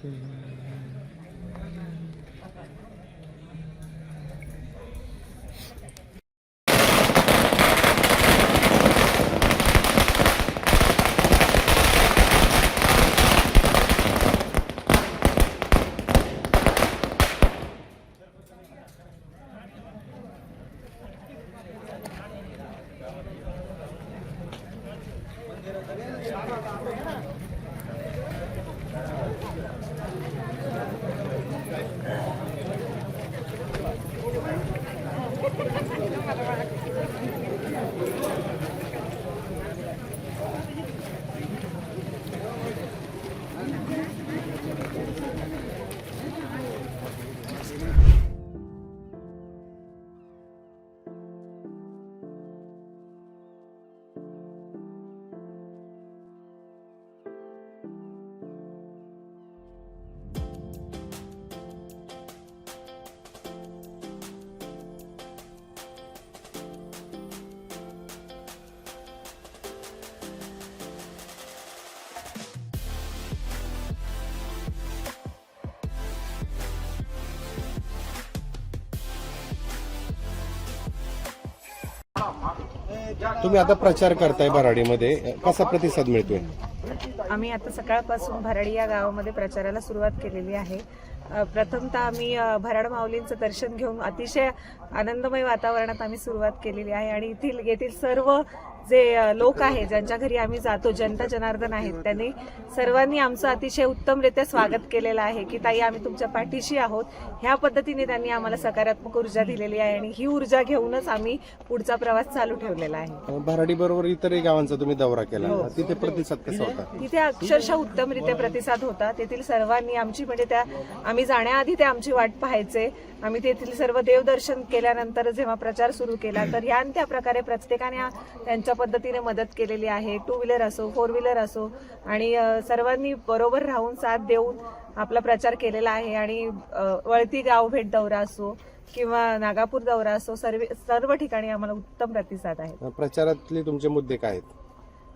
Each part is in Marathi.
Gracias. तुम्ही आता प्रचार करताय भराडीमध्ये. कसा प्रतिसाद मिळतोय? आम्ही आता सकाळपासून भराडी या गावामध्ये प्रचाराला सुरुवात केलेली आहे. प्रथमतः आम्ही भराड माऊलींचं दर्शन घेऊन अतिशय आनंदमय वातावरणात आम्ही सुरुवात केलेली आहे आणि येथील येथील सर्व जे लोक आहेत ज्यांच्या घरी आम्ही जातो जनता जनार्दन आहेत त्यांनी सर्वांनी आमचं अतिशय उत्तमरित्या स्वागत केलेलं आहे की ताई आम्ही तुमच्या पाठीशी आहोत. ह्या पद्धतीने त्यांनी आम्हाला सकारात्मक ऊर्जा दिलेली आहे आणि ही ऊर्जा घेऊनच आम्ही पुढचा प्रवास चालू ठेवलेला आहे. भराडी बरोबर इतरही गावांचा तुम्ही दौरा केला. हो. तिथे प्रतिसाद कसा होता? तिथे अक्षरशः उत्तमरित्या प्रतिसाद होता. तेथील सर्वांनी आमची म्हणजे त्या आम्ही जाण्याआधी ते आमची वाट पाहायचे. आम्ही तेथील सर्व देवदर्शन केल्यानंतर जेव्हा प्रचार सुरू केला तर ह्या आणि त्या प्रकारे प्रत्येकाने त्यांच्या पद्धतीने मदत केलेली आहे. टू व्हीलर असो फोर व्हीलर असो आणि सर्वांनी बरोबर राहून साथ देऊन आपला प्रचार केलेला आहे. आणि वळती गाव भेट दौरा असो किंवा नागापूर दौरा असो सर्व सर्व ठिकाणी आम्हाला उत्तम प्रतिसाद आहे. प्रचारातले तुमचे मुद्दे काय आहेत?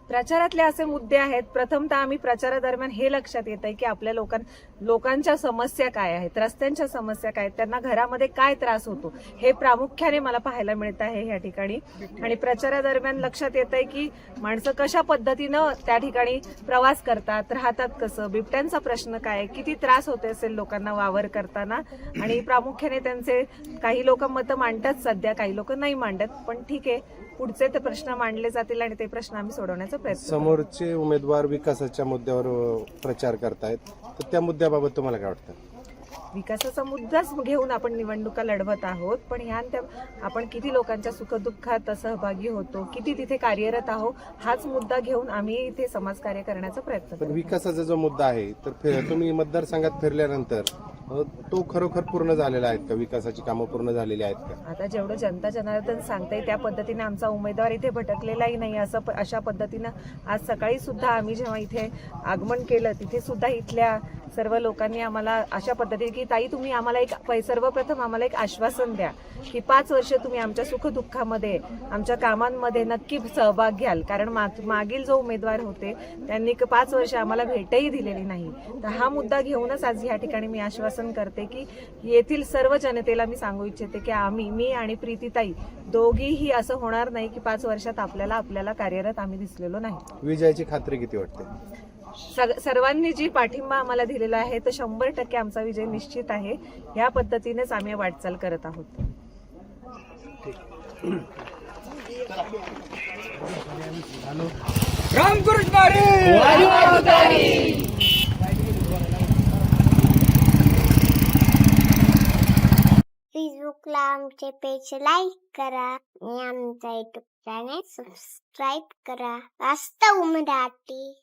प्रचारातले असे मुद्दे आहेत. प्रथमतः आम्ही प्रचारादरम्यान हे लक्षात येत आहे की आपल्या लोकां लोकांच्या समस्या काय आहेत रस्त्यांच्या समस्या काय आहेत त्यांना घरामध्ये काय त्रास होतो हे प्रामुख्याने मला पाहायला मिळत आहे या ठिकाणी. आणि प्रचारादरम्यान लक्षात येत आहे की माणसं कशा पद्धतीनं त्या ठिकाणी प्रवास करतात राहतात कसं बिबट्यांचा प्रश्न काय किती त्रास होते असेल लोकांना वावर करताना. आणि प्रामुख्याने त्यांचे काही लोक मतं मांडतात सध्या काही लोक नाही मांडत पण ठीक आहे. पुढचे ते प्रश्न मांडले जातील आणि ते प्रश्न आम्ही सोडवण्याचा प्रयत्न. समोरचे उमेदवार विकासाच्या मुद्द्यावर प्रचार करतायत तर त्या मुद्द्याबाबत तुम्हाला काय वाटतं विकासाचा मुद्दाच घेऊन आपण निवडणुका लढवत आहोत पण ह्या त्या आपण किती लोकांच्या सुखदुःखात सहभागी होतो किती तिथे कार्यरत आहोत हाच मुद्दा घेऊन आम्ही इथे समाजकार्य करण्याचा प्रयत्न पण विकासाचा जो मुद्दा आहे तर तुम्ही मतदारसंघात फिरल्यानंतर तो खरोखर पूर्ण झालेला आहेत का? विकासाची कामं पूर्ण झालेली आहेत का? आता जेवढं जनता जनार्दन सांगते त्या पद्धतीने आमचा उमेदवार इथे भटकलेलाही नाही असं प- अशा पद्धतीनं आज सकाळी सुद्धा आम्ही जेव्हा इथे आगमन केलं तिथे सुद्धा इथल्या सर्व लोकांनी आम्हाला अशा पद्धतीने की ताई तुम्ही आम्हाला एक सर्वप्रथम आम्हाला एक आश्वासन द्या की पाच वर्ष तुम्ही आमच्या सुखदुःखामध्ये आमच्या कामांमध्ये नक्की सहभाग घ्याल. कारण मागील जो उमेदवार होते त्यांनी पाच वर्ष आम्हाला भेटही दिलेली नाही. तर हा मुद्दा घेऊनच आज या ठिकाणी मी आश्वासन करते की येथील सर्व जनतेला मी सांगू इच्छिते की आम्ही मी आणि प्रीतीताई दोघीही असं होणार नाही की पाच वर्षात आपल्याला आपल्याला कार्यरत आम्ही दिसलेलो नाही. विजयाची खात्री किती वाटते? सर्वांनी जी पाठिंबा आम्हाला दिलेला आहे तर शंभर टक्के आमचा विजय निश्चित आहे. या पद्धतीनेच आम्ही वाटचाल करत आहोत. फेसबुकला आमचे पेज लाईक करा आणि आमचा युट्यूब चॅनेल सबस्क्राईब करा. वास्तव मराठी.